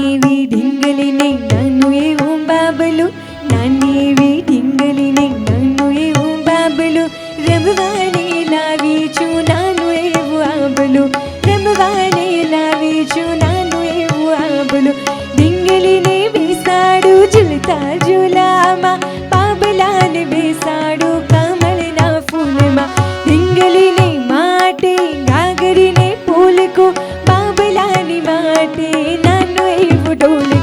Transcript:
ನಾನೇವಿ ಡಿಂಗಲಿನೆ ನಾನು ಏ ಓಂ ಬಾಬಲು ನಾನೇವಿ ಡಿಂಗಲಿನೆ ನಾನು ಏ ಓಂ ಬಾಬಲು ರಮವಾನೆ ಲಾವೀಚು ನಾನು ಏವು ಆಬಲು ರಮವಾನೆ ಲಾವೀಚು ನಾನು ಏವು ಆಬಲು డింగిలిని వీసాడు జులితాడు Julio.